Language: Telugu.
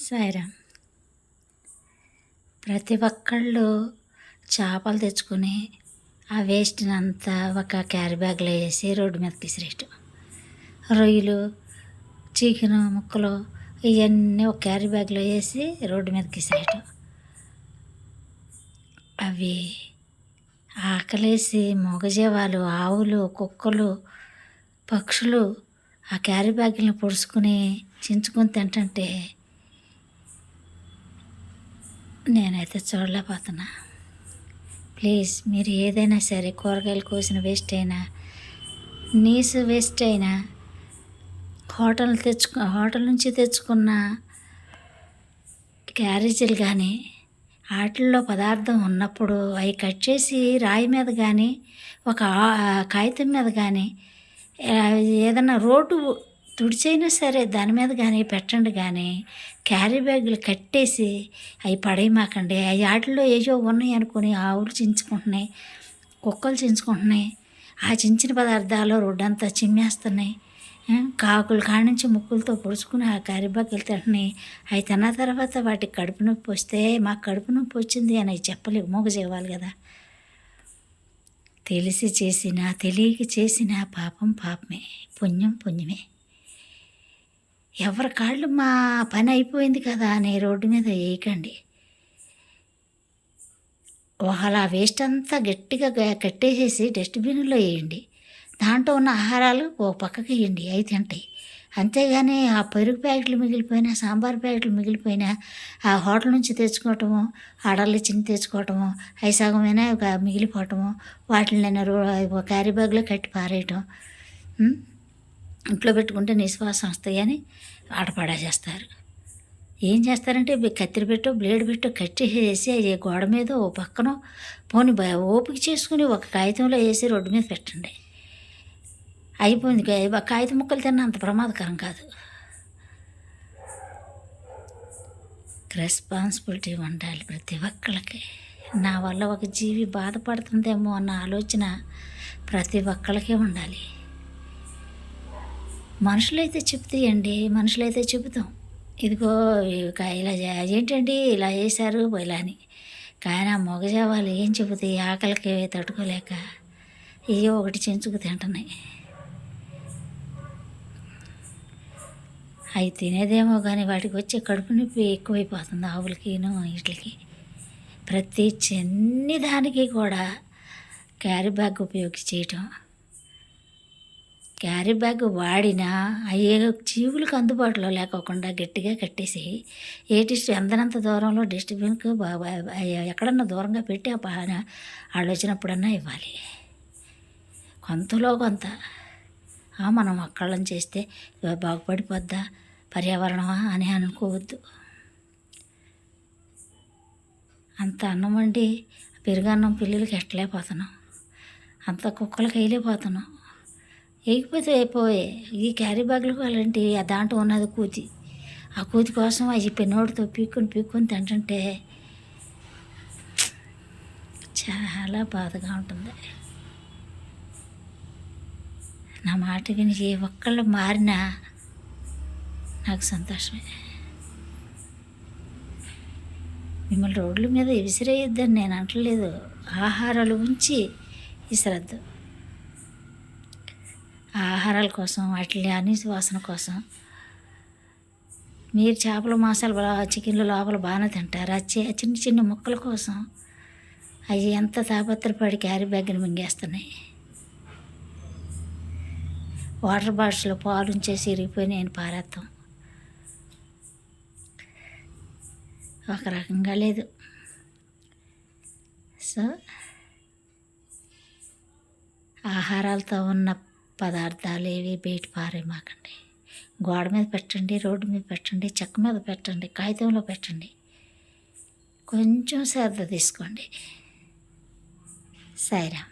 సాయిరా ప్రతి ఒక్కళ్ళు చేపలు తెచ్చుకొని ఆ వేస్ట్ని అంతా ఒక క్యారీ బ్యాగ్లో వేసి రోడ్డు మీదకి విసిరేయటం రొయ్యలు చికెన్ ముక్కలు ఇవన్నీ ఒక క్యారీ బ్యాగ్లో వేసి రోడ్డు మీదకి విసిరేయటం అవి ఆకలేసి మూగజీవాలు ఆవులు కుక్కలు పక్షులు ఆ క్యారీ బ్యాగులను పొడుచుకుని చించుకొని తింటుంటే నేనైతే చూడలేకపోతున్నా. ప్లీజ్ మీరు ఏదైనా సరే కూరగాయలు కోసిన వేస్ట్ అయినా నీసు వేస్ట్ అయినా హోటల్ తెచ్చుకు హోటల్ నుంచి తెచ్చుకున్న క్యారేజీలు కానీ వాటిల్లో పదార్థం ఉన్నప్పుడు అవి కట్ చేసి రాయి మీద కానీ ఒక కాగితం మీద కానీ ఏదైనా రోడ్డు తుడిచైనా సరే దాని మీద కానీ పెట్టండి కానీ క్యారీ బ్యాగులు కట్టేసి అవి పడేయమాకండి. అవి వాటిలో ఏవో ఉన్నాయి అనుకుని ఆవులు చించుకుంటున్నాయి కుక్కలు చించుకుంటున్నాయి. ఆ చించిన పదార్థాలు రోడ్డంతా చిమ్మేస్తున్నాయి. కాకులు కాడి నుంచి ముక్కులతో పొడుచుకుని ఆ కరిబాకులు తింటున్నాయి అవి తిన్న తర్వాత వాటికి కడుపు నొప్పి వస్తే మాకు కడుపు నొప్పి వచ్చింది అని అవి చెప్పలేవు చేయాలి కదా. తెలిసి చేసినా తెలియక చేసినా పాపం పాపమే పుణ్యం పుణ్యమే. ఎవరి కాళ్ళు మా పని అయిపోయింది కదా అని రోడ్డు మీద వేయకండి ఒకవేళ వేస్ట్ అంతా గట్టిగా కట్టేసేసి డస్ట్బిన్లో వేయండి దాంట్లో ఉన్న ఆహారాలు ఓ పక్కకి వేయండి అవి తింటాయి. అంతేగాని ఆ పెరుగు ప్యాకెట్లు మిగిలిపోయినా సాంబార్ ప్యాకెట్లు మిగిలిపోయినా ఆ హోటల్ నుంచి తెచ్చుకోవటము ఆర్డర్లు ఇచ్చి తెచ్చుకోవటము అవి సగమైనా ఒక మిగిలిపోవటము వాటిని నేను రో క్యారీ బ్యాగ్లో కట్టి పారేయటం. ఇంట్లో పెట్టుకుంటే నిశ్వాసం వస్తాయని ఆడపడేసేస్తారు ఏం చేస్తారంటే కత్తిరి పెట్టో బ్లేడ్ పెట్టో కట్టి వేసి గోడ మీద ఓ పక్కన పోని బ- ఓపిక చేసుకుని ఒక కాగితంలో వేసి రోడ్డు మీద పెట్టండి. అయిపోయింది కాగితం ముక్కలు తిన్న అంత ప్రమాదకరం కాదు. రెస్పాన్సిబిలిటీ ఉండాలి ప్రతి ఒక్కళ్ళకి. నా వల్ల ఒక జీవి బాధపడుతుందేమో అన్న ఆలోచన ప్రతి ఒక్కళ్ళకే ఉండాలి. మనుషులైతే చెప్తాయండి మనుషులైతే చెబుతాం. ఇదిగో ఇలా ఏంటండి ఇలా చేశారు ఇలా అని కానీ ఆ మగజావాలు ఏం చెబుతాయి ఆకలికి తట్టుకోలేక ఏయో ఒకటి చెంచుకు తింటున్నాయి. అవి తినేదేమో కానీ వాటికి వచ్చే కడుపు నొప్పి ఎక్కువైపోతుంది ఆవులకిను వీటికి ప్రతి చిన్ని దానికి కూడా క్యారీ బ్యాగ్ ఉపయోగించేయటం క్యారీ బ్యాగ్ వాడినా అయ్యే జీవులకు అందుబాటులో లేకోకుండా గట్టిగా కట్టేసి ఏ డిస్ట్ ఎంతనంత దూరంలో డస్ట్బిన్కి బా- ఎక్కడన్నా దూరంగా పెట్టి ఆ వాళ్ళు వచ్చినప్పుడన్నా ఇవ్వాలి. కొంతలో కొంత. మనం అక్కళ్ళని చేస్తే బాగుపడిపోద్దా? పర్యావరణమా? అని అనుకోవద్దు. అంత అన్నం వండి పెరుగన్నం పిల్లలకి ఎట్టలేకపోతున్నాం. అంత కుక్కలకి వేయలేకపోతున్నాం. ఎగిపోతే అయిపోయే. ఈ క్యారీ బ్యాగులకు అలాంటి ఆ దాంట్లో ఉన్నది కూతి ఆ కూతి కోసం అవి పెన్నోడితో పీక్కుని పీక్కుని తింటుంటే చాలా బాధగా ఉంటుంది. నా మాట విని ఏ ఒక్కళ్ళు మారినా నాకు సంతోషమే. మిమ్మల్ని రోడ్ల మీద విసిరేయొద్దని నేను అంటలేదు. ఆహారాలు ఉంచి విసిరద్దు ఆహారాల కోసం వాటి అన్ని వాసన కోసం. మీరు చేపల మాసాలు చికెన్లు లోపల బాగానే తింటారు. ఆ చిన్న చిన్న ముక్కల కోసం అవి ఎంత తాపత్రపడి క్యారీ బ్యాగ్ని మింగేస్తున్నాయి. వాటర్ బాటిల్లో పాలు ఉంచేసి ఇరిగిపోయి నేను పారేస్తాం ఒక రకంగా లేదు. సో ఆహారాలతో ఉన్న పదార్థాలు ఏవి బయట పారేమాకండి గోడ మీద పెట్టండి రోడ్డు మీద పెట్టండి చెక్క మీద పెట్టండి కాగితంలో పెట్టండి. కొంచెం శ్రద్ధ తీసుకోండి. సాయిరా